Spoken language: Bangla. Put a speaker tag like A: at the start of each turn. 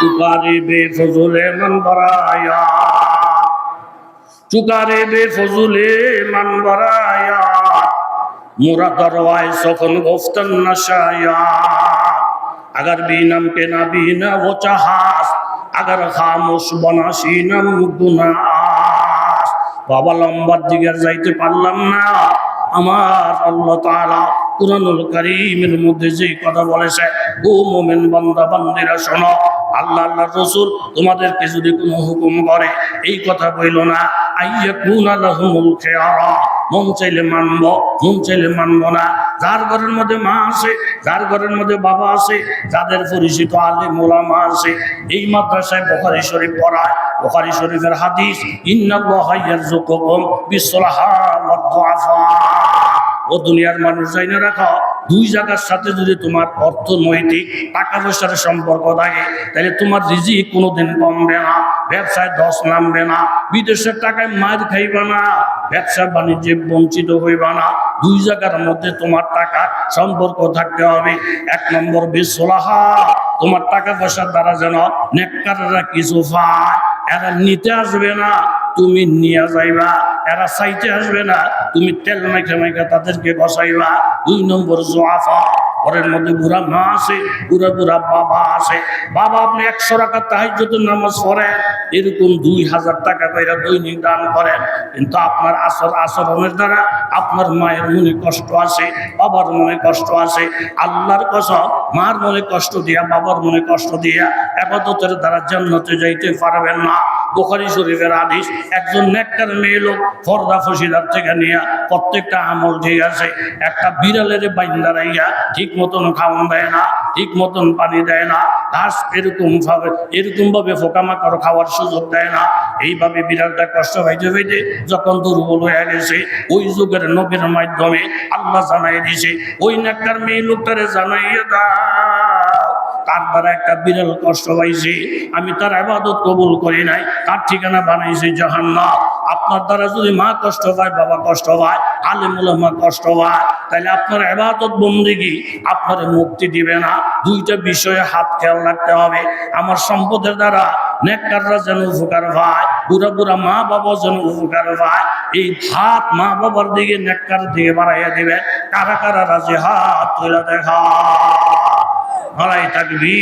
A: তুকারে মন বরায়া। তুকারে বে না ও চাহাস। আগার খামোশ বনাসি নাম গুনাস। বাবা লম্বার দিকে যাইতে পারলাম না। আমার আল্লাহ তাআলা কুরআনুল মধ্যে যে কথা বলেছে, ও মোমেন বন্দা, বন্দিরা শোনা। আল্লাহ আল্লাহ রসুল তোমাদেরকে যদি কোনো হুকুম করে, এই কথা বইল না আইয়া কুনা মন চাইলে মানব, মন চাইলে মানব না। ঘরের মধ্যে মা আছে মধ্যে বাবা আছে, যাদের আছে দুআফা ও দুনিয়ার মানুষ যাই না রাখো দুই জায়গার সাথে যদি তোমার অর্থনৈতিক টাকা পয়সার সম্পর্ক থাকে, তাহলে তোমার রিজি কোনোদিন কমবে না, ব্যবসায় দশ নামবে না, বিদেশের টাকায় মার খাইবা না, ব্যবসা বাণিজ্যে বঞ্চিত হইবা না। দুই জায়গার মধ্যে তোমার টাকা সম্পর্ক থাকতে হবে। এক নম্বর বিশ্বলাহা তোমার টাকা পয়সার দ্বারা যেন নেককাররা কিছু পায়, এরা নিতে আসবে না। তুমি নিয়ে যাইবা। এরা চাইতে আসবে না। তুমি তেল মেখে মেখে তাদেরকে বসাইবা। দুই নম্বর জোয়াফা, ঘরের মধ্যে বুড়া মা আছে, বুড়া বুড়া বাবা আছে। বাবা আপনি একশো টাকা তাহাজ্জুদের নামাজ পড়েন, এরকম দুই হাজার টাকা করে দৈনিক দান করেন। কিন্তু আপনার আসর, আচরণের দ্বারা আপনার মায়ের মনে কষ্ট আছে, বাবার মনে কষ্ট আছে। আল্লাহর কসম, মার মনে কষ্ট দিয়া, বাবার মনে কষ্ট দিয়া আবাদতের দ্বারা জান্নাতে যাইতে পারবেন না। বুখারী শরীফের আদিস একজন নেককার মেয়ে লোক ফর্দা ফসিদার থেকে নিয়ে প্রত্যেকটা আমল ঠিক আছে একটা বিড়ালের বাইন্দা রাইয়া ঠিক মতন খাওয়ান দেয় না, ঠিক মতন পানি দেয় না, ঘাস এরকম ভাবে এরকম ভাবে খাওয়ার সুযোগ দেয় না। এইভাবে বিড়ালটা কষ্ট হইতে হইতে যখন দুর্বল হয়ে গেছে, ওই যুগের নবীর মাধ্যমে আল্লাহ জানাই দিছে, ওই নেককার মেয়ে লোকটারে জানাইয়া দাও। তার দ্বারা একটা বিরল কষ্ট পাইছি। আমি তার আবাদত কবুল করি নাই, তার ঠিকানা বানাইছি জাহান্নাম। আপনার দ্বারা যদি মা কষ্ট পায়, বাবা কষ্ট পায় আলিমুল মা কষ্ট পায়, তাহলে আপনার আবাদত বন্দিগি আপনার মুক্তি দিবে না। দুইটা বিষয়ে হাত খেয়াল রাখতে হবে। আমার সম্পদের দ্বারা নেককাররা যেন উপকার পায়, বুড়া বুড়া মা বাবা যেন উপকার পায়, এই হাত মা বাবার দিকে, নেককার দিকে বাড়াইয়া দিবে কারা কারা রাজি? হাত তুলে দেখা মালাই থাকবি